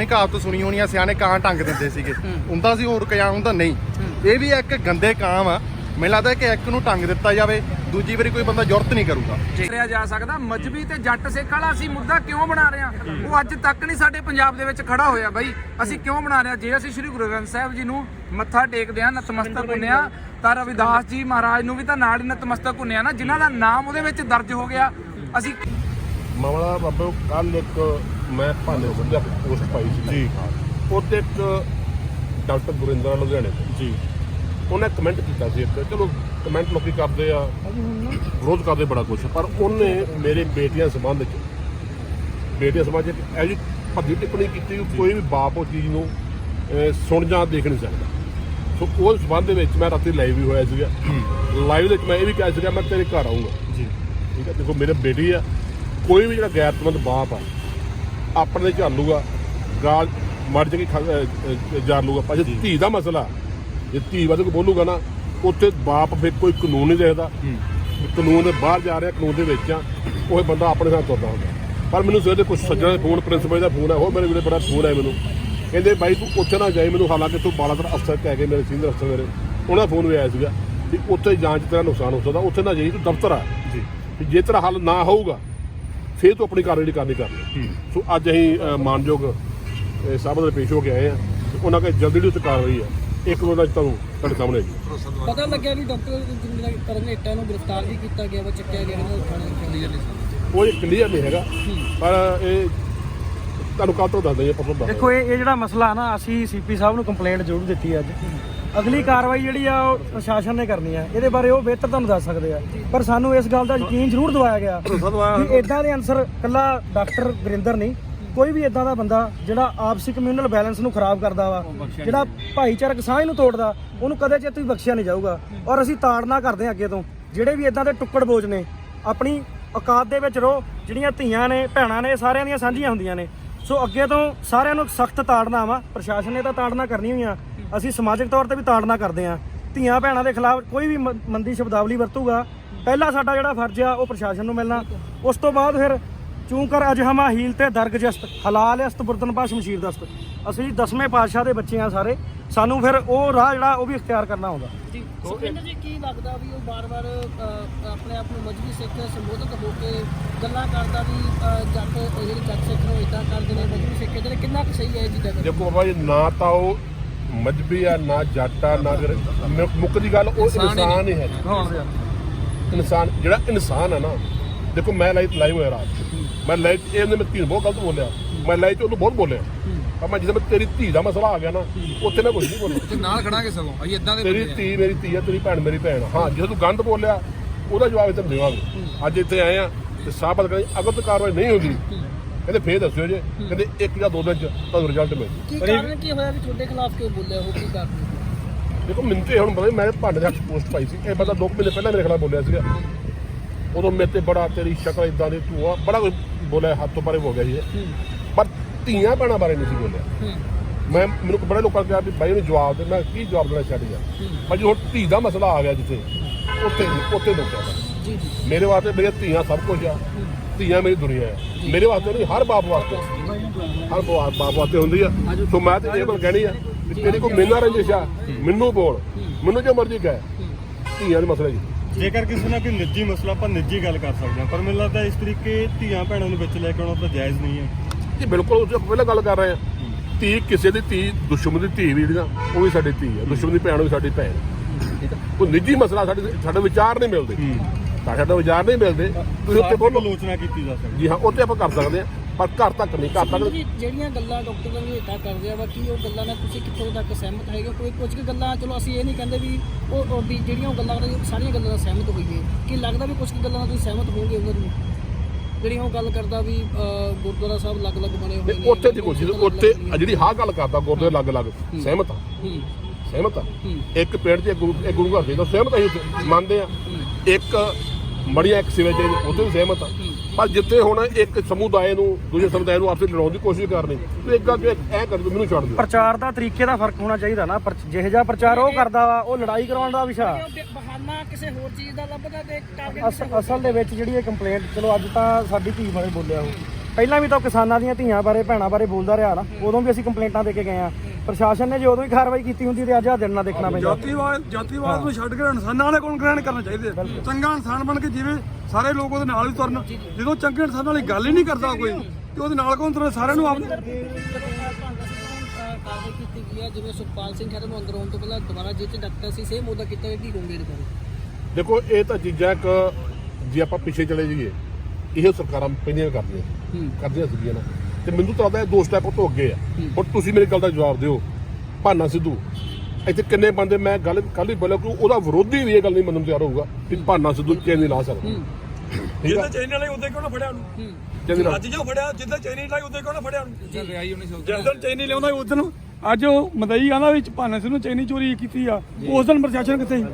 ਨਹੀਂ ਕਹਾਵਤ ਸੁਣੀ ਹੋਣੀ ਆ ਸਿਆਣੇ ਕਾਂ ਟੰਗ ਦਿੰਦੇ ਸੀਗੇ। ਹੁੰਦਾ ਸੀ ਹੋਰ ਕਿਆ ਹੁੰਦਾ ਨਹੀਂ। ਇਹ ਵੀ ਇੱਕ ਗੰਦੇ ਕਾਂ ਆ ਮੈਨੂੰ ਲੱਗਦਾ ਕਿ ਇੱਕ ਨੂੰ ਟੰਗ ਦਿੱਤਾ ਜਾਵੇ ਦੂਜੀ ਵਾਰੀ ਕੋਈ ਬੰਦਾ ਜ਼ਰੂਰਤ ਨਹੀਂ ਕਰੂਗਾ। ਕਰਿਆ ਜਾ ਸਕਦਾ ਮਜਬੀ ਤੇ ਜੱਟ ਸਿੱਖ ਵਾਲਾ ਅਸੀਂ ਮੁੱਦਾ ਕਿਉਂ ਬਣਾ ਰਹੇ ਉਹ ਅੱਜ ਤੱਕ ਨਹੀਂ ਸਾਡੇ ਪੰਜਾਬ ਦੇ ਵਿੱਚ ਖੜਾ ਹੋਇਆ ਬਾਈ। ਅਸੀਂ ਕਿਉਂ ਬਣਾ ਰਹੇ ਜੇ ਅਸੀਂ ਸ੍ਰੀ ਗੁਰੂ ਗ੍ਰੰਥ ਸਾਹਿਬ ਜੀ ਨੂੰ ਮੱਥਾ ਟੇਕਦੇ ਹਾਂ ਨਤਮਸਤਕ ਹੁੰਨੇ ਆ ਤਾਂ ਰਵਿਦਾਸ ਜੀ ਮਹਾਰਾਜ ਨੂੰ ਵੀ ਤਾਂ ਨਾਲ ਹੀ ਨਤਮਸਤਕ ਹੁੰਨੇ ਆ ਨਾ ਜਿਨ੍ਹਾਂ ਦਾ ਨਾਮ ਉਹਦੇ ਵਿੱਚ ਦਰਜ ਹੋ ਗਿਆ। ਅਸੀਂ ਮਾਮਲਾ ਬਾਬਾ ਕੱਲ ਇੱਕ ਮੈਂ ਭਾਨੇ ਸੰਧਿਆ ਪੋਸਟ ਪਾਈ ਸੀ। ਜੀ। ਉੱਤੇ ਇੱਕ ਡਾਕਟਰ ਗੁਰਿੰਦਰ ਲੁਧਿਆਣੇ ਤੋਂ। ਜੀ। ਉਹਨੇ ਕਮੈਂਟ ਕੀਤਾ ਸੀ ਇੱਕ। ਚਲੋ ਕਮੈਂਟ ਲੋਕੀ ਕਰਦੇ ਆ ਵਿਰੋਧ ਕਰਦੇ ਬੜਾ ਕੁਛ ਪਰ ਉਹਨੇ ਮੇਰੇ ਬੇਟੀਆਂ ਸੰਬੰਧ ਚ ਬੇਟੀਆਂ ਸੰਬੰਧ ਚ ਇਹ ਜੀ ਭੱਜੀ ਟਿੱਪਣੀ ਕੀਤੀ ਵੀ ਕੋਈ ਵੀ ਬਾਪ ਉਹ ਚੀਜ਼ ਨੂੰ ਸੁਣ ਜਾਂ ਦੇਖ ਨਹੀਂ ਸਕਦਾ। ਸੋ ਉਸ ਸੰਬੰਧ ਦੇ ਵਿੱਚ ਮੈਂ ਰਾਤੀ ਲਾਈਵ ਵੀ ਹੋਇਆ ਸੀਗਾ। ਲਾਈਵ ਦੇ ਵਿੱਚ ਮੈਂ ਇਹ ਵੀ ਕਿਹਾ ਸੀਗਾ ਮੈਂ ਤੇਰੇ ਘਰ ਆਉਂਗਾ ਜੀ। ਠੀਕ ਹੈ ਦੇਖੋ ਮੇਰੇ ਬੇਟੀ ਆ। ਕੋਈ ਵੀ ਜਿਹੜਾ ਗੈਰਤਮੰਦ ਬਾਪ ਆ ਆਪਣੇ ਝਾਲ ਲੂਗਾ ਗਾਲ ਮਰ ਜਾ ਕੇ ਜਾਰ ਲੂਗਾ। ਪਰ ਜੇ। ਧੀ ਦਾ ਮਸਲਾ। ਜੇ ਧੀ ਵਾਲੇ ਕੋ ਬੋਲੂਗਾ ਨਾ ਉੱਥੇ ਬਾਪ ਫਿਰ ਕੋਈ ਕਾਨੂੰਨ ਨਹੀਂ ਦੇਖਦਾ। ਕਾਨੂੰਨ ਦੇ ਬਾਹਰ ਜਾ ਰਿਹਾ ਕਾਨੂੰਨ ਦੇ ਵਿੱਚ ਆ ਉਹ ਬੰਦਾ ਆਪਣੇ ਨਾਲ ਤੁਰਦਾ ਹੁੰਦਾ। ਪਰ ਮੈਨੂੰ ਸਵੇਰੇ ਕੁਝ ਸੱਜਣਾ ਦੇ ਫੋਨ ਪ੍ਰਿੰਸੀਪਲ ਦਾ ਫੋਨ ਹੈ ਉਹ ਮੇਰੇ ਵੀਰੇ ਬੜਾ ਫੋਨ ਹੈ ਮੈਨੂੰ। ਕਹਿੰਦੇ ਬਾਈ ਤੂੰ ਉੱਥੇ ਨਾ ਜਾਈ ਮੈਨੂੰ ਹਾਲਾਂਕਿ ਤੂੰ ਬਾਲਾਦਰ ਅਫਸਰ ਕਹਿ ਗਏ ਮੇਰੇ ਸੀਨੀਅਰ ਅਫਸਰ ਮੇਰੇ ਉਹਨਾਂ ਦਾ ਫੋਨ ਵੀ ਆਇਆ ਸੀਗਾ ਵੀ ਉੱਥੇ ਜਾਂਚ ਤੇਰਾ ਨੁਕਸਾਨ ਹੋ ਸਕਦਾ ਉੱਥੇ ਨਾ ਜਾਈ ਤੂੰ ਦਫ਼ਤਰ ਆ। ਜੀ। ਜੇ ਤੇਰਾ ਹੱਲ ਨਾ ਹੋਊਗਾ ਫਿਰ ਤੂੰ ਆਪਣੀ ਕਾਰਵਾਈ ਕਰਨੀ ਕਰਨੀ ਸੋ ਅੱਜ ਅਸੀਂ ਮਾਨਯੋਗ ਸਾਹਿਬ ਦੇ ਪੇਸ਼ ਹੋ ਕੇ ਆਏ ਆ। ਤੇ ਉਹਨਾਂ ਕੋਲ ਜਲਦੀ ਦੀ ਉੱਤੇ ਕਾਰਵਾਈ ਆ ਇੱਕ ਦੋ ਦਾ ਤੁਹਾਨੂੰ ਤੁਹਾਡੇ ਸਾਹਮਣੇ ਹੈ ਜੀ। ਪਤਾ ਲੱਗਿਆ ਵੀ ਡਾਕਟਰ ਜਿੰਦਰਾ ਕਰਨ ਹੇਟਾ ਨੂੰ ਗ੍ਰਿਫਤਾਰ ਵੀ ਕੀਤਾ ਗਿਆ ਵਾ ਚੱਕਿਆ ਗਿਆ ਇਹਨਾਂ ਥਾਣੇ ਕਲੀਅਰ ਉਹ ਇਹ ਕਲੀਅਰ ਨਹੀਂ ਹੈਗਾ ਪਰ ਇਹ ਤੁਹਾਨੂੰ ਕੱਲ ਤੋਂ ਦੱਸ ਦਈਏ ਪਰਸੋਂ ਦੇਖੋ ਇਹ ਇਹ ਜਿਹੜਾ ਮਸਲਾ ਨਾ ਅਸੀਂ ਸੀਪੀ ਸਾਹਿਬ ਨੂੰ ਕੰਪਲੇਂਟ ਜ਼ਰੂਰ ਦਿੱਤੀ ਅੱਜ। ਅਗਲੀ ਕਾਰਵਾਈ ਜਿਹੜੀ ਆ ਉਹ ਪ੍ਰਸ਼ਾਸਨ ਨੇ ਕਰਨੀ ਆ। ਇਹਦੇ ਬਾਰੇ ਉਹ ਬਿਹਤਰ ਤੁਹਾਨੂੰ ਦੱਸ ਸਕਦੇ ਆ। ਪਰ ਸਾਨੂੰ ਇਸ ਗੱਲ ਦਾ ਯਕੀਨ ਜ਼ਰੂਰ ਦਿਵਾਇਆ ਗਿਆ ਕਿ ਇਦਾਂ ਦੇ ਅਨਸਰ ਕੱਲਾ ਡਾਕਟਰ ਗੁਰਿੰਦਰ ਨਹੀਂ ਕੋਈ ਵੀ ਇਦਾਂ ਦਾ ਬੰਦਾ ਜਿਹੜਾ ਆਪਸੀ ਕਮਿਊਨਲ ਬੈਲੈਂਸ ਨੂੰ ਖਰਾਬ ਕਰਦਾ ਵਾ ਜਿਹੜਾ ਭਾਈਚਾਰਕ ਸਾਂਝ ਨੂੰ ਤੋੜਦਾ ਉਹਨੂੰ ਕਦੇ ਚੇਤ ਵੀ ਬਖਸ਼ਿਆ ਨਹੀਂ ਜਾਊਗਾ। ਔਰ ਅਸੀਂ ਤਾੜਨਾ ਕਰਦੇ ਹਾਂ ਅੱਗੇ ਤੋਂ। ਜਿਹੜੇ ਵੀ ਇਦਾਂ ਦੇ ਟੁੱਕੜ ਬੋਝ ਨੇ ਆਪਣੀ ਔਕਾਤ ਦੇ ਵਿੱਚ ਰਹੋ। ਜਿਹੜੀਆਂ ਧੀਆਂ ਨੇ ਭੈਣਾਂ ਨੇ ਸਾਰਿਆਂ ਦੀਆਂ ਸਾਂਝੀਆਂ ਹੁੰਦੀਆਂ ਨੇ। ਸੋ ਅੱਗੇ ਤੋਂ ਸਾਰਿਆਂ ਨੂੰ ਸਖਤ ਤਾੜਨਾ ਵਾ। ਪ੍ਰਸ਼ਾਸਨ ਨੇ ਤਾਂ ਤਾੜਨਾ ਕਰਨੀ ਹੋਈ ਆ ਅਸੀਂ ਸਮਾਜਿਕ ਤੌਰ ਤੇ ਵੀ ਤਾੜਨਾ ਕਰਦੇ ਆ ਧੀਆਂ ਭੈਣਾਂ ਦੇ ਖਿਲਾਫ ਕੋਈ ਵੀ ਮੰਦੀ ਸ਼ਬਦਾਵਲੀ ਵਰਤੂਗਾ। ਪਹਿਲਾ ਸਾਡਾ ਜਿਹੜਾ ਫਰਜ਼ ਆ ਉਹ ਪ੍ਰਸ਼ਾਸਨ ਨੂੰ ਮਿਲਣਾ। ਉਸ ਤੋਂ ਬਾਅਦ ਫਿਰ ਚੂੰਕਰ ਅਜ ਹਮਾ ਹੀਲ ਤੇ ਦਰਗ ਜਸਤ ਹਲਾਲ ਅਸਤ ਬੁਰਦਨ ਪਾ ਸ਼ਮਸ਼ੀਰ ਦਸਤ। ਅਸੀਂ ਦਸਵੇਂ ਪਾਤਸ਼ਾਹ ਦੇ ਬੱਚੇ ਆ ਸਾਰੇ। ਸਾਨੂੰ ਫਿਰ ਉਹ ਰਾਹ ਜਿਹੜਾ ਉਹ ਵੀ ਇਖਤਿਆਰ ਕਰਨਾ ਹੋਗਾ ਜੀ ਸੁਖਿੰਦਰ ਜੀ ਕੀ ਲੱਗਦਾ ਵੀ ਉਹ ਬਾਰ-ਬਾਰ ਆਪਣੇ ਆਪ ਨੂੰ ਮਜਬੀ ਸਿੱਖ ਸੰਬੋਧਿਤ ਹੋ ਕੇ ਗੱਲਾਂ ਕਰਦਾ ਵੀ ਜੱਟ ਜਿਹੜੇ ਜੱਟ ਸਿੱਖ ਨੂੰ ਇਦਾਂ ਕਰਦੇ ਨੇ ਮਜਬੀ ਸਿੱਖ ਇਹਦੇ ਲਈ ਕਿੰਨਾ ਕੁ ਸਹੀ ਹੈ ਇਹ ਚੀਜ਼ਾਂ ਦੇਖੋ ਬਾਬਾ ਜੀ ਨਾ ਤਾਂ ਉਹ ਮਜਬੀ ਆ ਨਾ ਜੱਟ ਨਾ ਮੁ- ਮੁੱਕ ਦੀ ਗੱਲ ਉਹ ਇਨਸਾਨ ਹੀ ਹੈ ਇਨਸਾਨ ਜਿਹੜਾ ਇਨਸਾਨ ਹੈ ਨਾ ਦੇਖੋ ਮੈਂ ਲਾਈਵ ਲਾਈਵ ਹੋਇਆ ਰਾਤ। ਮੈਂ ਲਾਈਵ ਇਹਨੇ ਮੈਂ ਧੀ ਨੂੰ ਬਹੁਤ ਗਲਤ ਬੋਲਿਆ। ਮੈਂ ਲਾਈਵ ਚ ਉਹਨੂੰ ਬਹੁਤ ਬੋਲਿਆ। ਪਰ ਮੈਂ ਜਦੋਂ ਤੇਰੀ ਧੀ ਦਾ ਮਸਲਾ ਆ ਗਿਆ ਨਾ ਉੱਥੇ ਮੈਂ ਕੁਝ ਨਹੀਂ ਬੋਲਿਆ। ਤੇ ਨਾਲ ਖੜਾਂਗੇ ਸਗੋਂ। ਅਸੀਂ ਇਦਾਂ ਦੇ ਤੇਰੀ ਧੀ ਮੇਰੀ ਧੀ ਆ ਤੇਰੀ ਭੈਣ ਮੇਰੀ ਭੈਣ ਆ। ਹਾਂ ਜਦੋਂ ਤੂੰ ਗੰਦ ਬੋਲਿਆ ਉਹਦਾ ਜਵਾਬ ਇੱਥੇ ਦੇਵਾਂਗੇ। ਅੱਜ ਇੱਥੇ ਆਏ ਆ ਤੇ ਸਾਬਤ ਕਰੀ ਅਗਰ ਤੇ ਕਾਰਵਾਈ ਨਹੀਂ ਹੁੰਦੀ ਕਹਿੰਦੇ ਫੇਰ ਦੱਸਿਓ ਜੇ ਕਹਿੰਦੇ ਇੱਕ ਜਾਂ ਦੋ ਦਿਨ ਚ ਤੁਹਾਨੂੰ ਰਿਜ਼ਲਟ ਮਿਲ। ਜੂ ਕੀ ਕਾਰਨ ਕੀ ਹੋਇਆ ਵੀ ਤੁਹਾਡੇ ਖਿਲਾਫ ਕਿਉਂ ਬੋਲਿਆ ਉਹ ਕੀ ਕਾਰਨ ਦੇਖੋ ਮੈਨੂੰ ਤੇ ਹੁਣ ਪਤਾ ਮੈਂ ਭਾਂਡੇ ਦਾ ਪੋਸਟ ਪਾਈ ਸੀ। ਇਹ ਬੰਦਾ ਦੋ ਕੁ ਮਹੀਨੇ ਪਹਿਲਾਂ ਮੇਰੇ ਖਿਲਾਫ ਬੋਲਿਆ ਸੀਗਾ। ਉਦੋਂ ਮੇਰੇ ਤੇ ਬੜਾ ਤੇਰੀ ਸ਼ਕਲ ਇਦਾਂ ਦੀ ਤੂੰ ਆ ਬੜਾ ਕੁਝ ਬੋਲਿਆ ਹੱਥ ਤੋਂ ਪਰੇ ਹੋ ਗਿਆ ਸੀ ਇਹ। ਪਰ ਧੀਆਂ ਭੈਣਾਂ ਬਾਰੇ ਨਹੀਂ ਸੀ ਬੋਲਿਆ। ਮੈਂ ਮੈਨੂੰ ਬੜੇ ਲੋਕਾਂ ਨੇ ਕਿਹਾ ਵੀ ਬਾਈ ਨੂੰ ਜਵਾਬ ਦੇ ਮੈਂ ਕੀ ਜਵਾਬ ਦੇਣਾ ਛੱਡ ਗਿਆ ਪਰ ਜਦੋਂ ਧੀ ਦਾ ਮਸਲਾ ਆ ਗਿਆ ਜਿੱਥੇ ਉੱਥੇ ਉੱਥੇ ਲੋਕਾਂ ਦਾ ਜੀ ਜੀ। ਮੇਰੇ ਵਾਸਤੇ ਮੇਰੀਆਂ ਧੀਆਂ ਸਭ ਕੁਝ ਆ। ਧੀਆਂ ਮੇਰੀ ਦੁਨੀਆ ਹੈ। ਮੇਰੇ ਵਾਸਤੇ ਨਹੀਂ ਹਰ ਬਾਪ ਵਾਸਤੇ। ਹਰ ਬਾਪ ਬਾਪ ਵਾਸਤੇ ਹੁੰਦੀ ਆ। ਸੋ ਮੈਂ ਤੇ ਇਹ ਗੱਲ ਕਹਿਣੀ ਆ ਕਿ ਤੇਰੀ ਕੋਈ ਮੇਨਾ ਰੰਜਿਸ਼ ਆ ਮੈਨੂੰ ਬੋਲ। ਮੈਨੂੰ ਜੋ ਮਰਜ਼ੀ ਕਹਿ। ਧੀਆਂ ਦੇ ਮਸਲੇ ਜੀ। ਜੇਕਰ ਕਿਸੇ ਨਾਲ ਕੋਈ ਨਿੱਜੀ ਮਸਲਾ ਆਪਾਂ ਨਿੱਜੀ ਗੱਲ ਕਰ ਸਕਦੇ ਹਾਂ। ਪਰ ਮੈਨੂੰ ਲੱਗਦਾ ਇਸ ਤਰੀਕੇ ਧੀਆਂ ਭੈਣਾਂ ਨੂੰ ਵਿੱਚ ਲੈ ਕੇ ਆਉਣਾ ਤਾਂ ਜਾਇਜ਼ ਨਹੀਂ ਹੈ। ਜੀ ਬਿਲਕੁਲ ਉਸ ਪਹਿਲਾਂ ਗੱਲ ਕਰ ਰਹੇ ਆ। ਧੀ ਕਿਸੇ ਦੀ ਧੀ ਦੁਸ਼ਮਣ ਦੀ ਧੀ ਵੀ ਜਿਹੜੀਆਂ ਉਹ ਵੀ ਸਾਡੀ ਧੀ ਆ। ਦੁਸ਼ਮਣ ਦੀ ਭੈਣ ਵੀ ਸਾਡੀ ਭੈਣ। ਠੀਕ ਆ? ਕੋਈ ਨਿੱਜੀ ਮਸਲਾ ਸਾਡੇ ਸਾਡੇ ਵਿਚਾਰ ਨਹੀਂ ਮਿਲਦੇ। ਸਾਡੇ ਵਿਚਾਰ ਨਹੀਂ ਮਿਲਦੇ। ਤੁਸੀਂ ਉੱਤੇ ਸਾਫ਼ ਬੋਲੋ ਆਲੋਚਨਾ ਕੀਤੀ ਜਾ ਸਕਦੀ। ਜੀ ਹਾਂ ਉੱਤੇ ਆਪਾਂ ਕਰ ਸਕਦੇ ਆ ਪਰ ਘਰ ਤੱਕ ਨਹੀਂ ਘਰ ਤੱਕ ਜਿਹੜੀਆਂ ਗੱਲਾਂ ਡਾਕਟਰ ਇਦਾਂ ਕਰਦੇ ਆ ਵਾ ਕੀ ਉਹ ਗੱਲਾਂ ਨਾਲ ਤੁਸੀਂ ਕਿੱਥੋਂ ਤੱਕ ਸਹਿਮਤ ਹੈਗੇ ਕੋਈ ਕੁਝ ਕੁ ਗੱਲਾਂ ਚਲੋ ਅਸੀਂ ਇਹ ਨਹੀਂ ਕਹਿੰਦੇ ਵੀ ਉਹ ਵੀ ਜਿਹੜੀਆਂ ਉਹ ਗੱਲਾਂ ਕਰਦੇ ਸਾਰੀਆਂ ਗੱਲਾਂ ਨਾਲ ਸਹਿਮਤ ਹੋਈਏ। ਕੀ ਲੱਗਦਾ ਵੀ ਕੁਝ ਕੁ ਗੱਲਾਂ ਨਾਲ ਤੁਸੀਂ ਸਹਿਮਤ ਹੋਵੋਗੇ ਉਹਨਾਂ ਨੂੰ? ਜਿਹੜੀਆਂ ਉਹ ਗੱਲ ਕਰਦਾ ਵੀ ਗੁਰਦੁਆਰਾ ਸਾਹਿਬ ਅਲੱਗ-ਅਲੱਗ ਬਣੇ ਹੋਏ ਤੇ ਨੇ ਉੱਥੇ ਦੀ ਕੋਸ਼ਿਸ਼ ਉੱਥੇ ਜਿਹੜੀ ਹਾਂ ਗੱਲ ਕਰਦਾ ਗੁਰਦੇ ਅਲੱਗ-ਅਲੱਗ ਸਹਿਮਤ ਆ। ਹੂੰ, ਸਹਿਮਤ ਆ। ਹੂੰ। ਇੱਕ ਪਿੰਡ 'ਚ ਇੱਕ ਗੁਰੂ ਗੁਰੂ ਘਰ ਦੇ ਤਾਂ ਸਹਿਮਤ ਉੱਥੇ ਮੰਨਦੇ ਆ। ਇੱਕ ਮੜੀਆਂ ਇੱਕ ਸਿਵੇ ਚ ਉੱਥੇ ਵੀ ਸਹਿਮਤ ਆ। ਪਰ ਜਿੱਥੇ ਹੁਣ ਇੱਕ ਸਮੁਦਾਇ ਨੂੰ ਦੂਜੇ ਸਮੁਦਾਇ ਨੂੰ ਆਪਸੇ ਲੜਾਉਣ ਦੀ ਕੋਸ਼ਿਸ਼ ਕਰਨੀ ਤੇ ਇੱਕ ਅੱਗੇ ਐ ਕਰ ਦਿਓ, ਮੈਨੂੰ ਛੱਡ ਦਿਓ। ਪ੍ਰਚਾਰ ਦਾ ਤਰੀਕੇ ਦਾ ਫ਼ਰਕ ਹੋਣਾ ਚਾਹੀਦਾ ਨਾ ਪਰ ਜਿਹੇ ਜਿਹਾ ਪ੍ਰਚਾਰ ਉਹ ਕਰਦਾ ਵਾ ਉਹ ਲੜਾਈ ਕਰਾਉਣ ਦਾ ਵਿਸ਼ਾ ਬਹਾਨਾ ਕਿਸੇ ਹੋਰ ਚੀਜ਼ ਦਾ ਲੱਭਦਾ ਤੇ ਟਾਰਗੇਟ ਅਸ- ਅਸਲ ਦੇ ਵਿੱਚ ਜਿਹੜੀ ਇਹ ਕੰਪਲੇਂਟ ਚਲੋ ਅੱਜ ਤਾਂ ਸਾਡੀ ਧੀ ਬਾਰੇ ਬੋਲਿਆ ਉਹ। ਪਹਿਲਾਂ ਵੀ ਤਾਂ ਉਹ ਕਿਸਾਨਾਂ ਦੀਆਂ ਧੀਆਂ ਬਾਰੇ ਭੈਣਾਂ ਬਾਰੇ ਬੋਲਦਾ ਰਿਹਾ ਨਾ ਉਦੋਂ ਵੀ ਅਸੀਂ ਕੰਪਲੇਂਟਾਂ ਦੇ ਕੇ ਗਏ ਆ। ਪ੍ਰਸ਼ਾਸਨ ਨੇ ਜੇ ਉਦੋਂ ਹੀ ਕਾਰਵਾਈ ਕੀਤੀ ਹੁੰਦੀ ਤੇ ਅੱਜ ਆ ਦਿਨ ਨਾ ਦੇਖਣਾ ਪੈਂਦਾ। ਜਾਤੀਵਾਦ ਜਾਤੀਵਾਦ ਨੂੰ ਛੱਡ ਕੇ ਇਨਸਾਨਾਂ ਨੇ ਕੋਲ ਗ੍ਰਹਿਣ ਕਰਨਾ ਚਾਹੀਦਾ ਹੈ। ਚੰਗਾ ਇਨਸਾਨ ਬਣ ਕੇ ਜਿਵੇਂ ਸਾਰੇ ਲੋਕ ਉਹਦੇ ਨਾਲ ਹੀ ਤੁਰਨ। ਜਦੋਂ ਚੰਗੇ ਇਨਸਾਨ ਵਾਲੀ ਗੱਲ ਹੀ ਨਹੀਂ ਕਰਦਾ ਕੋਈ ਤੇ ਉਹਦੇ ਨਾਲ ਕੌਣ ਤੁਰੇ ਸਾਰਿਆਂ ਨੂੰ ਆਪ ਕਾਰਵਾਈ ਕੀਤੀ ਗਈ ਹੈ ਜਿਵੇਂ ਸੁਖਪਾਲ ਸਿੰਘ ਖਹਿਰਾ ਨੂੰ ਅੰਦਰ ਆਉਣ ਤੋਂ ਪਹਿਲਾਂ ਦੁਬਾਰਾ ਜੇਲ੍ਹ ਚ ਡਾਕਟਰ ਸੀ ਸੇਮ ਉਹਦਾ ਕੀਤਾ ਗਿਆ ਕੀ ਕਹੋਗੇ ਇਹਦੇ ਬਾਰੇ। ਦੇਖੋ ਇਹ ਤਾਂ ਚੀਜ਼ਾਂ ਇੱਕ ਜੇ ਆਪਾਂ ਪਿੱਛੇ ਚਲੇ ਜਾਈਏ ਇਹ ਸਰਕਾਰਾਂ ਪਹਿਲੀਆਂ ਕਰਦੀਆਂ। ਕਰਦੀਆਂ ਸੀਗੀਆਂ ਨਾ। ਤੇ ਮੈਨੂੰ ਤਾਂ ਲੱਗਦਾ ਇਹ ਦੋ ਸਟੈਪ ਤੋਂ ਅੱਗੇ ਆ। ਹੁਣ ਤੁਸੀਂ ਮੇਰੀ ਗੱਲ ਦਾ ਜਵਾਬ ਦਿਓ। ਭਾਨਾ ਸਿੱਧੂ ਇੱਥੇ ਕਿੰਨੇ ਬੰਦੇ ਮੈਂ ਗੱਲ ਕੱਲ ਹੀ ਬੋਲਿਆ ਕਿ ਉਹਦਾ ਵਿਰੋਧੀ ਵੀ ਇਹ ਗੱਲ ਨਹੀਂ ਮੰਨਣ ਨੂੰ ਤਿਆਰ ਹੋਊਗਾ ਕਿ ਭਾਨਾ ਸਿੱਧੂ ਚੈਨ ਨਹੀਂ ਲਾ ਸਕਦਾ। ਜਿੱਦਾਂ ਚੈਨੀ ਵਾਲੇ ਉਹਦੇ ਕਿਉਂ ਨਾ ਫੜਿਆ ਉਹਨੂੰ? ਨਹੀਂ ਅੱਜ ਜੋ ਫੜਿਆ ਜਿੱਦਾਂ ਚੈਨੀ ਲਾਈ ਉਹਦੇ ਕਿਉਂ ਨਾ ਫੜਿਆ ਉਹਨੂੰ? ਚੱਲ ਰਿਹਾ ਹੀ ਉਹਨੇ ਸੋਚ ਜਿਸ ਦਿਨ ਚੈਨੀ ਲਿਆਉਂਦਾ ਉਸ ਦਿਨ ਅੱਜ ਉਹ ਮਦਈ ਆਂਦਾ ਵਿੱਚ ਭਾਨੇ ਸਿੰਘ ਨੂੰ ਚੈਨੀ ਚੋਰੀ ਕੀਤੀ ਆ। ਉਸ ਦਿਨ ਪ੍ਰਸ਼ਾਸਨ ਕਿੱਥੇ ਸੀ?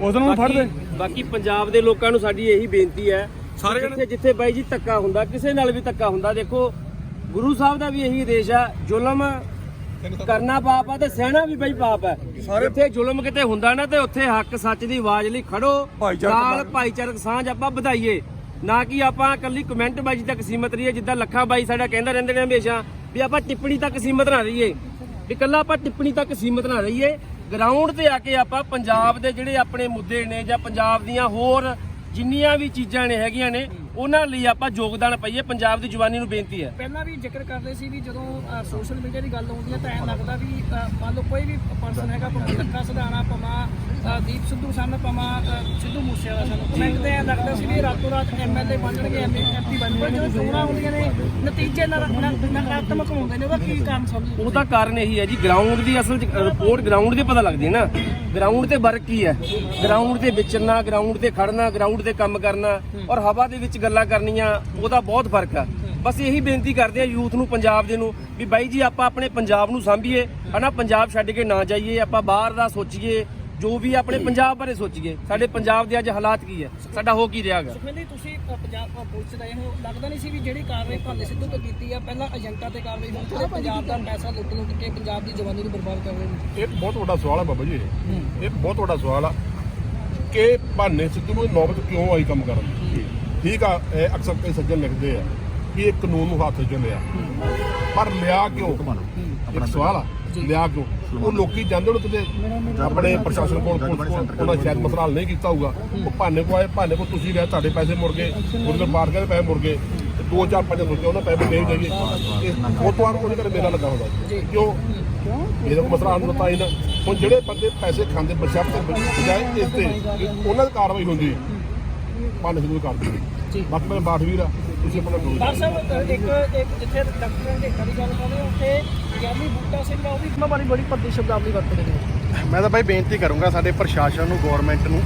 ਉਸ ਦਿਨ ਉਹਨੂੰ ਫੜਦੇ ਬਾਕੀ ਪੰਜਾਬ ਦੇ ਲੋਕਾਂ ਨੂੰ ਸਾਡੀ ਇਹੀ ਬੇਨਤੀ ਹੈ ਸਾਰੇ ਜਿੱਥੇ ਜਿੱਥੇ ਬਾਈ ਜੀ ਧੱਕਾ ਹੁੰਦਾ ਕਿਸੇ ਨਾਲ ਵੀ ਧੱਕਾ ਹੁੰਦਾ ਦੇਖੋ ਗੁਰੂ ਸਾਹਿਬ ਦਾ ਵੀ ਇਹੀ ਆਦੇਸ਼ ਆ ਜ਼ੁਲਮ ਕਰਨਾ ਪਾਪ ਆ ਤੇ ਸਹਿਣਾ ਵੀ ਬਈ ਪਾਪ ਹੈ ਜਿੱਥੇ ਜ਼ੁਲਮ ਕਿਤੇ ਹੁੰਦਾ ਨਾ ਤੇ ਉੱਥੇ ਹੱਕ ਸੱਚ ਦੀ ਆਵਾਜ਼ ਲਈ ਖੜੋ ਨਾਲ ਭਾਈਚਾਰਕ ਸਾਂਝ ਆਪਾਂ ਵਧਾਈਏ। ਨਾ ਕਿ ਆਪਾਂ ਇਕੱਲੀ ਕਮੈਂਟ ਬਾਜੀ ਤੱਕ ਸੀਮਤ ਰਹੀਏ ਜਿੱਦਾਂ ਲੱਖਾ ਬਾਈ ਸਾਡਾ ਕਹਿੰਦਾ ਰਹਿੰਦੇ ਨੇ ਹਮੇਸ਼ਾ ਵੀ ਆਪਾਂ ਟਿੱਪਣੀ ਤੱਕ ਸੀਮਤ ਨਾ ਰਹੀਏ। ਵੀ ਇਕੱਲਾ ਆਪਾਂ ਟਿੱਪਣੀ ਤੱਕ ਸੀਮਤ ਨਾ ਰਹੀਏ। ਗਰਾਊਂਡ ਤੇ ਆ ਕੇ ਆਪਾਂ ਪੰਜਾਬ ਦੇ ਜਿਹੜੇ ਆਪਣੇ ਮੁੱਦੇ ਨੇ ਜਾਂ ਪੰਜਾਬ ਦੀਆਂ ਹੋਰ ਜਿੰਨੀਆਂ ਵੀ ਚੀਜ਼ਾਂ ਨੇ ਹੈਗੀਆਂ ਨੇ ਉਹਨਾਂ ਲਈ ਆਪਾਂ ਯੋਗਦਾਨ ਪਾਈਏ ਪੰਜਾਬ ਦੀ ਜਵਾਨੀ ਨੂੰ ਬੇਨਤੀ ਹੈ। ਪਹਿਲਾਂ ਵੀ ਜ਼ਿਕਰ ਕਰਦੇ ਸੀ ਵੀ ਜਦੋਂ ਸੋਸ਼ਲ ਮੀਡੀਆ ਦੀ ਗੱਲ ਆਉਂਦੀ ਹੈ ਤਾਂ ਐਂ ਲੱਗਦਾ ਵੀ ਮੰਨ ਲਓ ਕੋਈ ਵੀ ਪਰਸਨ ਹੈਗਾ ਭਾਵੇਂ ਲੱਖਾ ਸਧਾਣਾ ਭਾਵੇਂ ਦੀਪ ਸਿੱਧੂ ਸਨ ਭਾਵੇਂ ਸਿੱਧੂ ਮੂਸੇਵਾਲਾ ਸਨ। ਕਮੈਂਟ ਤੇ ਐਂ ਲੱਗਦਾ ਸੀ ਵੀ ਰਾਤੋਂ ਰਾਤ ਐਮਐਲਏ ਬਣ ਜਾਣਗੇ ਐਮਪੀ ਬਣ ਜਾਣਗੇ ਜਦੋਂ ਚੋਣਾਂ ਹੁੰਦੀਆਂ ਨੇ ਨਤੀਜੇ ਨਕਾਰਾਤਮਕ ਹੁੰਦੇ ਨੇ ਉਹਦਾ ਕੀ ਕਾਰਨ ਸਮਝਦੇ ਉਹਦਾ ਕਾਰਨ ਇਹੀ ਹੈ ਜੀ ਗਰਾਊਂਡ ਦੀ ਅਸਲ ਰਿਪੋਰਟ ਗਰਾਊਂਡ ਦੀ ਪਤਾ ਲੱਗਦੀ ਹੈ ਨਾ। ਗਰਾਊਂਡ ਤੇ ਵਰਕ ਕੀ ਹੈ? ਗਰਾਊਂਡ ਤੇ ਵਿਚਰਨਾ ਗਰਾਊਂਡ ਤੇ ਖੜਨਾ ਗਰਾਊਂਡ ਤੇ ਕੰਮ ਕਰਨਾ ਔਰ ਹਵਾ ਦੇ ਵਿੱਚ ਗੱਲਾਂ ਕਰਨੀਆਂ ਉਹਦਾ ਬਹੁਤ ਫ਼ਰਕ ਆ। ਬਸ ਇਹੀ ਬੇਨਤੀ ਕਰਦੇ ਆ ਯੂਥ ਨੂੰ ਪੰਜਾਬ ਦੇ ਨੂੰ ਵੀ ਬਾਈ ਜੀ ਆਪਾਂ ਆਪਣੇ ਪੰਜਾਬ ਨੂੰ ਸਾਂਭੀਏ ਹਨਾ ਪੰਜਾਬ ਛੱਡ ਕੇ ਨਾ ਜਾਈਏ ਆਪਾਂ ਬਾਹਰ ਦਾ ਸੋਚੀਏ ਜੋ ਵੀ ਆਪਣੇ ਪੰਜਾਬ ਬਾਰੇ ਸੋਚੀਏ ਸਾਡੇ ਪੰਜਾਬ ਦੇ ਅੱਜ ਹਾਲਾਤ ਕੀ ਹੈ ਸਾਡਾ ਹੋ ਕੀ ਰਿਹਾਗਾ ਸੁਖਵਿੰਦਰ ਤੁਸੀਂ ਪੰਜਾਬ ਪੁਲਿਸ ਦਾ ਇਹ ਲੱਗਦਾ ਨਹੀਂ ਸੀ ਵੀ ਜਿਹੜੀ ਕਾਰਵਾਈ ਭਾਲੇ ਸਿੱਧੂ ਤੇ ਕੀਤੀ ਆ ਪਹਿਲਾਂ ਏਜੰਟਾਂ ਤੇ ਕਾਰਵਾਈ ਹੋਣੀ ਜਿਹੜੇ ਪੰਜਾਬ ਦਾ ਪੈਸਾ ਲੁੱਟ ਲੁੱਟ ਕੇ ਪੰਜਾਬ ਦੀ ਜਵਾਨੀ ਨੂੰ ਬਰਬਾਦ ਕਰ ਰਹੇ ਨੇ। ਇਹ ਬਹੁਤ ਵੱਡਾ ਸਵਾਲ ਹੈ ਬਾਬਾ ਜੀ ਇਹ। ਇਹ ਬਹੁਤ ਵੱਡਾ ਸਵਾਲ ਆ ਕਿ ਭਾਨੇ ਸਿੱਧੂ ਨੂੰ ਨੌਬਤ ਕਿਉਂ ਆਈ ਕੰਮ ਕਰਨ ਦੀ? ਠੀਕ ਆ ਇਹ ਅਕਸਰ ਕਈ ਸੱਜਣ ਲਿਖਦੇ ਆ ਕਿ ਇਹ ਕਾਨੂੰਨ ਨੂੰ ਹੱਥ 'ਚ ਲਿਆ। ਪਰ ਲਿਆ ਕਿਉਂ? ਇੱਕ ਸਵਾਲ ਆ ਲਿਆ ਕਿਉਂ? ਉਹ ਲੋਕੀ ਜਾਂਦੇ ਨੇ ਕਿਤੇ ਆਪਣੇ ਪ੍ਰਸ਼ਾਸਨ ਕੋਲ ਉਹਨਾਂ ਸ਼ਾਇਦ ਮਸਲਾ ਹੱਲ ਨਹੀਂ ਕੀਤਾ ਹੋਊਗਾ। ਉਹ ਭਾਨੇ ਕੋ ਆਏ ਭਾਨੇ ਕੋ ਤੁਸੀਂ ਲਿਆ ਤੁਹਾਡੇ ਪੈਸੇ ਮੁੜ ਗਏ। ਗੁਰਦਰ ਪਾਰ ਕੇ ਪੈਸੇ ਮੁੜ ਗਏ। ਦੋ ਚਾਰ ਪੰਜ ਰੁਪਏ ਉਹਨਾਂ ਪੈਸੇ ਦੇ ਜਾਈਏ ਇਹ ਉਹ ਤੋਂ ਉਹਦੇ ਘਰੇ ਮੇਲਾ ਲੱਗਾ ਹੁੰਦਾ। ਕਿਉਂ? ਇਹਦਾ ਮਸਲਾ ਹੱਲ ਤਾਂ ਹੀ ਨਾ। ਹੁਣ ਜਿਹੜੇ ਬੰਦੇ ਪੈਸੇ ਖਾਂਦੇ ਬਸ਼ਰਤ ਬਜਾਏ ਇਸ ਤੇ ਉਹਨਾਂ ਦੀ ਕਾਰਵਾਈ ਹੁੰਦੀ ਪੰਜ ਸਿੱਧੂ ਕਰਦੀ ਬਾਕੀ ਮੈਂ ਬਾਠਵੀਰ ਆ ਤੁਸੀਂ ਆਪਣਾ ਕਰੋ ਡਾਕਟਰ ਸਾਹਿਬ ਇੱਕ ਇੱਕ ਜਿੱਥੇ ਡਾਕਟਰਾਂ ਦੇ ਦੀ ਗੱਲ ਕਰਦੇ ਹੋ ਉੱਥੇ ਗਿਆਨੀ ਬੂਟਾ ਸਿੰਘ ਆ ਉਹ ਵੀ ਬਾਰੇ ਬੜੀ ਪੱਦੀ ਸ਼ਬਦਾਵਲੀ ਵਰਤਦੇ ਨੇ। ਮੈਂ ਤਾਂ ਬਾਈ ਬੇਨਤੀ ਕਰੂੰਗਾ ਸਾਡੇ ਪ੍ਰਸ਼ਾਸਨ ਨੂੰ ਗਵਰਨਮੈਂਟ ਨੂੰ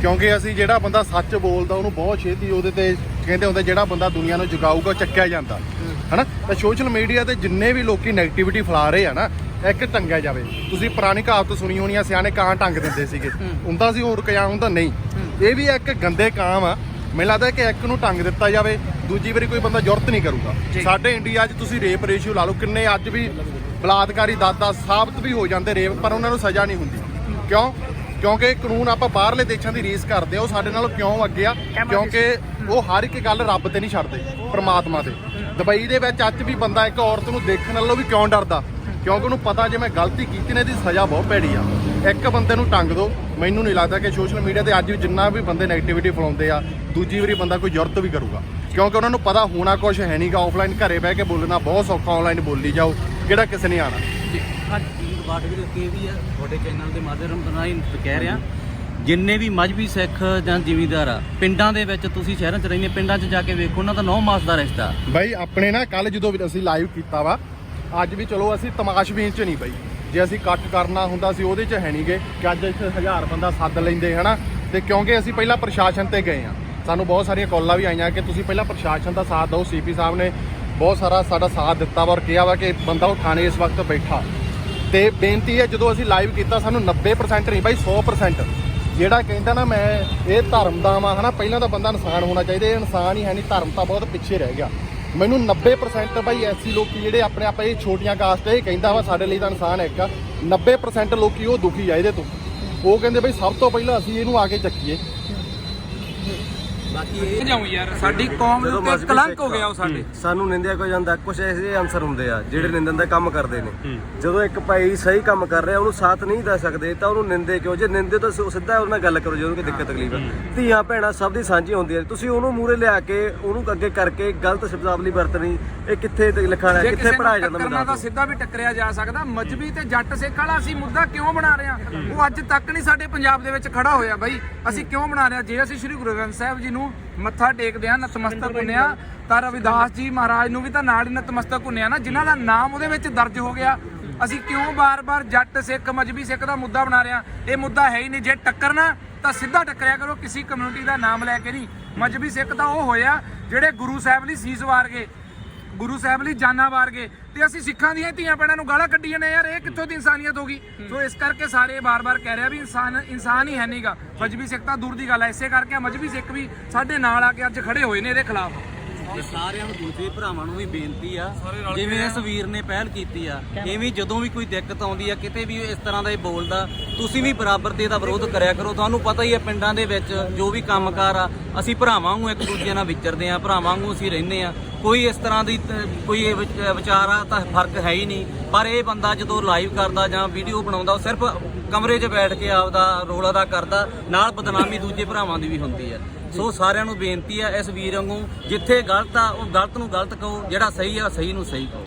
ਕਿਉਂਕਿ ਅਸੀਂ ਜਿਹੜਾ ਬੰਦਾ ਸੱਚ ਬੋਲਦਾ ਉਹਨੂੰ ਬਹੁਤ ਛੇਤੀ ਉਹਦੇ ਤੇ ਕਹਿੰਦੇ ਹੁੰਦੇ ਜਿਹੜਾ ਬੰਦਾ ਦੁਨੀਆ ਨੂੰ ਜਗਾਊਗਾ ਉਹ ਚੱਕਿਆ ਜਾਂਦਾ। ਹਨਾ? ਤਾਂ ਸੋਸ਼ਲ ਮੀਡੀਆ ਤੇ ਜਿੰਨੇ ਵੀ ਲੋਕੀ 네ਗੇਟਿਵਿਟੀ ਫੈਲਾ ਰਹੇ ਆ ਨਾ ਇੱਕ ਟੰਗਿਆ ਜਾਵੇ। ਤੁਸੀਂ ਪੁਰਾਣੀ ਕਹਾਵਤ ਸੁਣੀ ਹੋਣੀ ਆ ਸਿਆਣੇ ਕਾਂ ਟੰਗ ਦਿੰਦੇ ਸੀਗੇ। ਹੁੰਦਾ ਸੀ ਹੋਰ ਕਿਆ ਹੁੰਦਾ ਨਹੀਂ। ਇਹ ਵੀ ਇੱਕ ਗੰਦੇ ਕਾਮ ਆ। ਮੈਨੂੰ ਲੱਗਦਾ ਕਿ ਇੱਕ ਨੂੰ ਟੰਗ ਦਿੱਤਾ ਜਾਵੇ ਦੂਜੀ ਵਾਰੀ ਕੋਈ ਬੰਦਾ ਜ਼ਰੂਰਤ ਨਹੀਂ ਕਰੂਗਾ। ਸਾਡੇ ਇੰਡੀਆ 'ਚ ਤੁਸੀਂ ਰੇਪ ਰੇਸ਼ੀਓ ਲਾ ਲਓ ਕਿੰਨੇ ਅੱਜ ਵੀ ਬਲਾਤਕਾਰੀ ਦਾਦਾ ਸਾਬਤ ਵੀ ਹੋ ਜਾਂਦੇ ਰੇਪ ਪਰ ਉਹਨਾਂ ਨੂੰ ਸਜ਼ਾ ਨਹੀਂ ਹੁੰਦੀ। ਕਿਉਂ? ਕਿਉਂਕਿ ਕਾਨੂੰਨ ਆਪਾਂ ਬਾਹਰਲੇ ਦੇਸ਼ਾਂ ਦੀ ਰੀਸ ਕਰਦੇ ਆ ਉਹ ਸਾਡੇ ਨਾਲੋਂ ਕਿਉਂ ਅੱਗੇ ਆ? ਕਿਉਂਕਿ ਉਹ ਹਰ ਇੱਕ ਗੱਲ ਰੱਬ ਤੇ ਨਹੀਂ ਛੱਡਦੇ ਪ੍ਰਮਾਤਮਾ ਤੇ। ਦੁਬਈ ਦੇ ਵਿੱਚ ਅੱਜ ਵੀ ਬੰਦਾ ਇੱਕ ਔਰਤ ਨੂੰ ਦੇਖਣ ਨਾਲੋਂ ਵੀ ਕਿਉਂ ਡਰਦਾ? ਕਿਉਂਕਿ ਉਹਨੂੰ ਪਤਾ ਜੇ ਮੈਂ ਗਲਤੀ ਕੀਤੀ ਨੇ ਇਹਦੀ ਸਜ਼ਾ ਬਹੁਤ ਪੈੜੀ ਆ। ਇੱਕ ਬੰਦੇ ਨੂੰ ਟੰਗ ਦੋ ਮੈਨੂੰ ਨਹੀਂ ਲੱਗਦਾ ਕਿ ਸੋਸ਼ਲ ਮੀਡੀਆ ਤੇ ਅੱਜ ਵੀ ਜਿੰਨਾ ਵੀ ਬੰਦੇ 네ਗੇਟਿਵਿਟੀ ਫੈਲਾਉਂਦੇ ਆ ਦੂਜੀ ਵਾਰੀ ਬੰਦਾ ਕੋਈ ਜ਼ਰੂਰਤ ਵੀ ਕਰੂਗਾ। ਕਿਉਂਕਿ ਉਹਨਾਂ ਨੂੰ ਪਤਾ ਹੋਣਾ ਕੁਝ ਹੈ ਨਹੀਂਗਾ ਆਫਲਾਈਨ ਘਰੇ ਬਹਿ ਕੇ ਬੋਲਣਾ ਬਹੁਤ ਸੌਖਾ ਆਨਲਾਈਨ ਬੋਲੀ ਜਾਓ ਕਿਹੜਾ ਕਿਸੇ ਨੇ ਆਣਾ ਹਾਂਜੀ ਬਾਤ ਵੀ ਕੇ ਵੀ ਆ ਤੁਹਾਡੇ ਚੈਨਲ ਦੇ ਮਾਧਿਅਮ ਰਾਹੀਂ ਕਹਿ ਰਿਹਾ। ਜਿੰਨੇ ਵੀ ਮਜਬੀ ਸਿੱਖ ਜਾਂ ਜ਼ਿਮੀਂਦਾਰ ਆ ਪਿੰਡਾਂ ਦੇ ਵਿੱਚ ਤੁਸੀਂ ਸ਼ਹਿਰਾਂ 'ਚ ਰਹਿੰਦੇ ਪਿੰਡਾਂ 'ਚ ਜਾ ਕੇ ਵੇਖੋ ਉਹਨਾਂ ਦਾ 9 ਮਾਸ ਦਾ ਰਿਸ਼ਤਾ। ਬਾਈ ਆਪਣੇ ਨਾ ਕੱਲ ਜਦੋਂ ਅਸੀਂ ਲਾਈਵ ਕੀਤਾ ਵਾ ਅੱਜ ਵੀ ਚਲੋ ਅਸੀਂ ਤਮਾਸ਼ਬੀਨ ਚ ਨਹੀਂ ਬਾਈ। ਜੇ ਅਸੀਂ ਇਕੱਠ ਕਰਨਾ ਹੁੰਦਾ ਸੀ ਉਹਦੇ ਚ ਹੈ ਨਹੀਂਗੇ ਕਿ ਅੱਜ ਇੱਥੇ ਹਜ਼ਾਰ ਬੰਦਾ ਸੱਦ ਲੈਂਦੇ, ਹਨਾ? ਤੇ ਕਿਉਂਕਿ ਅਸੀਂ ਪਹਿਲਾਂ ਪ੍ਰਸ਼ਾਸਨ ਤੇ ਗਏ ਆ ਸਾਨੂੰ ਬਹੁਤ ਸਾਰੀਆਂ ਕਾਲਾਂ ਵੀ ਆਈਆਂ ਕਿ ਤੁਸੀਂ ਪਹਿਲਾਂ ਪ੍ਰਸ਼ਾਸਨ ਦਾ ਸਾਥ ਦਿਓ। ਸੀਪੀ ਸਾਹਿਬ ਨੇ ਬਹੁਤ ਸਾਰਾ ਸਾਡਾ ਸਾਥ ਦਿੱਤਾ ਵਾ ਔਰ ਕਿਹਾ ਵਾ ਕਿ ਬੰਦਾ ਉਹ ਥਾਣੇ ਇਸ ਵਕਤ ਬੈਠਾ। ਤੇ ਬੇਨਤੀ ਹੈ, ਜਦੋਂ ਅਸੀਂ ਲਾਈਵ ਕੀਤਾ, ਸਾਨੂੰ 90% ਨਹੀਂ ਬਾਈ 100% ਜਿਹੜਾ ਕਹਿੰਦਾ ਨਾ, ਮੈਂ ਇਹ ਧਰਮ ਦਾ ਵਾਂ, ਹਨਾ? ਪਹਿਲਾਂ ਤਾਂ ਬੰਦਾ ਇਨਸਾਨ ਹੋਣਾ ਚਾਹੀਦਾ, ਇਹ ਇਨਸਾਨ ਹੀ ਹੈ ਨਹੀਂ ਧਰਮ ਤਾਂ ਬਹੁਤ ਪਿੱਛੇ ਰਹਿ ਗਿਆ। ਮੈਨੂੰ 90% ਬਾਈ ਐਸੀ ਲੋਕੀ ਜਿਹੜੇ ਆਪਣੇ ਆਪ ਇਹ ਛੋਟੀਆਂ ਕਾਸਟ ਇਹ ਕਹਿੰਦਾ ਵਾ, ਸਾਡੇ ਲਈ ਤਾਂ ਇਨਸਾਨ ਹੈ ਇੱਕ। 90% ਲੋਕੀ ਉਹ ਦੁਖੀ ਆ ਇਹਦੇ ਤੋਂ। ਉਹ ਕਹਿੰਦੇ ਬਈ ਸਭ ਤੋਂ ਪਹਿਲਾਂ ਅਸੀਂ ਇਹਨੂੰ ਆ ਕੇ ਚੱਕੀਏ। ਬਾਕੀ ਇਹ ਜਾਉਂ ਯਾਰ ਸਾਡੀ ਕੌਮ ਦੇ ਉੱਤੇ ਕਲੰਕ ਹੋ ਗਿਆ ਉਹ ਸਾਡੇ। ਸਾਨੂੰ ਨਿੰਦਿਆ ਕੋਈ ਜਾਂਦਾ ਕੁਝ ਐਸੇ ਆਨਸਰ ਹੁੰਦੇ ਆ ਜਿਹੜੇ ਨਿੰਦਨ ਦਾ ਕੰਮ ਕਰਦੇ ਨੇ। ਜਦੋਂ ਇੱਕ ਭਾਈ ਸਹੀ ਕੰਮ ਕਰ ਰਿਹਾ ਉਹਨੂੰ ਸਾਥ ਨਹੀਂ ਦੇ ਸਕਦੇ ਤਾਂ ਉਹਨੂੰ ਨਿੰਦੇ ਕਿਉਂ? ਜੇ ਨਿੰਦੇ ਤਾਂ ਸਿ- ਸਿੱਧਾ ਉਹਦੇ ਨਾਲ ਗੱਲ ਕਰੋ ਜੇ ਉਹਨੂੰ ਕੋਈ ਦਿੱਕਤ ਤਕਲੀਫ ਹੈ। ਧੀਆਂ ਭੈਣਾਂ ਸਭ ਦੀ ਸਾਂਝੀ ਹੁੰਦੀ ਹੈ ਤੁਸੀਂ ਉਹਨੂੰ ਮੂਰੇ ਲਿਆ ਕੇ ਉਹਨੂੰ ਅੱਗੇ ਕਰਕੇ ਗਲਤ ਸ਼ਬਦਾਵਲੀ ਵਰਤਣੀ ਇਹ ਕਿੱਥੇ ਪੜਾਇਆ ਨੂੰ ਜਾਂਦਾ ਮੈਨੂੰ ਤਾਂ ਸਿੱਧਾ ਵੀ ਟੱਕਰਿਆ ਜਾ ਸਕਦਾ। ਮਜਬੀ ਤੇ ਜੱਟ ਸਿੱਖ ਵਾਲਾ ਅਸੀਂ ਮੁੱਦਾ ਕਿਉਂ ਬਣਾ ਰਹੇ ਹਾਂ? ਉਹ ਅੱਜ ਤੱਕ ਨਹੀਂ ਸਾਡੇ ਪੰਜਾਬ ਦੇ ਵਿੱਚ ਖੜਾ ਹੋਇਆ ਬਾਈ। ਅਸੀਂ ਕਿਉਂ ਬਣਾ ਰਹੇ ਹਾਂ? ਜੇ ਅਸੀਂ ਸ੍ਰੀ ਗੁਰੂ ਗ੍ਰੰਥ ਸਾਹਿਬ ਜੀ ਨੂੰ ਮੱਥਾ ਟੇਕਦੇ ਹਾਂ ਨਤਮਸਤਕ ਹੁੰਨੇ ਆ। ਤਾਂ ਰਵਿਦਾਸ ਜੀ ਮਹਾਰਾਜ ਨੂੰ ਵੀ ਤਾਂ ਨਾਲ ਹੀ ਨਤਮਸਤਕ ਹੁੰਨੇ ਆ ਨਾ, ਜਿਨ੍ਹਾਂ ਦਾ ਨਾਮ ਉਹਦੇ ਵਿੱਚ ਦਰਜ ਹੋ ਗਿਆ। ਅਸੀਂ ਕਿਉਂ ਬਾਰ-ਬਾਰ ਜੱਟ, ਸਿੱਖ ਮਜਬੀ ਸਿੱਖ ਦਾ ਮੁੱਦਾ ਬਣਾ ਰਹੇ ਹਾਂ ਇਹ ਮੁੱਦਾ ਹੈ ਹੀ ਨਹੀਂ। ਜੇ ਟੱਕਰਨਾ, ਤਾਂ ਸਿੱਧਾ ਟੱਕਰਿਆ ਕਰੋ, ਕਿਸੇ ਕਮਿਊਨਿਟੀ ਦਾ ਨਾਮ ਲੈ ਕੇ ਨਹੀਂ। ਮਜਬੀ ਸਿੱਖ ਤਾਂ ਉਹ ਹੋਇਆ ਜਿਹੜੇ ਗੁਰੂ ਸਾਹਿਬ ਲਈ ਸੀਸ ਵਾਰ ਗਏ, ਗੁਰੂ ਸਾਹਿਬ ਲਈ ਜਾਨਾਂ ਵਾਰ ਗਏ। ਤੇ ਅਸੀਂ ਸਿੱਖਾਂ ਦੀਆਂ ਧੀਆਂ ਭੈਣਾਂ ਨੂੰ ਗਾਲਾਂ ਕੱਢੀਆਂ ਨੇ ਯਾਰ ਇਹ ਕਿੱਥੋਂ ਦੀ ਇਨਸਾਨੀਅਤ ਹੋ ਗਈ? ਸੋ ਇਸ ਕਰਕੇ ਸਾਰੇ ਬਾਰ-ਬਾਰ ਕਹਿ ਰਿਹਾ ਵੀ ਇਨਸਾਨ ਇਨਸਾਨ ਹੀ ਹੈ ਨਹੀਂਗਾ ਮਜਬੀ ਸਿੱਖ ਤਾਂ ਦੂਰ ਦੀ ਗੱਲ ਹੈ। ਇਸੇ ਕਰਕੇ ਮਜਬੀ ਸਿੱਖ ਵੀ ਸਾਡੇ ਨਾਲ ਆ ਕੇ ਅੱਜ ਖੜੇ ਹੋਏ ਨੇ ਇਹਦੇ ਖਿਲਾਫ। ਤੇ ਸਾਰਿਆਂ ਨੂੰ ਦੂਜੇ ਭਰਾਵਾਂ ਨੂੰ ਵੀ ਬੇਨਤੀ ਆ ਜਿਵੇਂ ਇਸ ਵੀਰ ਨੇ ਪਹਿਲ ਕੀਤੀ ਆ ਐਵੇਂ ਜਦੋਂ ਵੀ ਕੋਈ ਦਿੱਕਤ ਆਉਂਦੀ ਆ ਕਿਤੇ ਵੀ ਇਸ ਤਰ੍ਹਾਂ ਦਾ ਇਹ ਬੋਲਦਾ ਤੁਸੀਂ ਵੀ ਬਰਾਬਰ ਤੇ ਇਹਦਾ ਵਿਰੋਧ ਕਰਿਆ ਕਰੋ। ਤੁਹਾਨੂੰ ਪਤਾ ਹੀ ਆ ਪਿੰਡਾਂ ਦੇ ਵਿੱਚ ਜੋ ਵੀ ਕੰਮਕਾਰ ਆ ਅਸੀਂ ਭਰਾਵਾਂ ਵਾਂਗੂ ਇੱਕ ਦੂਜੇ ਨਾਲ ਵਿਚਰਦੇ ਆ ਭਰਾਵਾਂ ਵਾਂਗੂ ਅਸੀਂ ਰਹਿੰਦੇ ਆ। ਕੋਈ ਇਸ ਤਰ੍ਹਾਂ ਦੀ ਕੋਈ ਵਿਚਾਰ ਆ ਤਾਂ ਫ਼ਰਕ ਹੈ ਹੀ ਨਹੀਂ। ਪਰ ਇਹ ਬੰਦਾ ਜਦੋਂ ਲਾਈਵ ਕਰਦਾ ਜਾਂ ਵੀਡੀਓ ਬਣਾਉਂਦਾ ਉਹ ਸਿਰਫ ਕਮਰੇ 'ਚ ਬੈਠ ਕੇ ਆਪਦਾ ਰੋਲ ਅਦਾ ਕਰਦਾ, ਨਾਲ ਬਦਨਾਮੀ ਦੂਜੇ ਭਰਾਵਾਂ ਦੀ ਵੀ ਹੁੰਦੀ ਹੈ। ਸੋ ਸਾਰਿਆਂ ਨੂੰ ਬੇਨਤੀ ਆ ਇਸ ਵੀਰ ਵਾਂਗੂ, ਜਿੱਥੇ ਗਲਤ ਆ, ਉਹ ਗਲਤ ਨੂੰ ਗਲਤ ਕਹੋ, ਜਿਹੜਾ ਸਹੀ ਆ ਸਹੀ ਨੂੰ ਸਹੀ ਕਹੋ।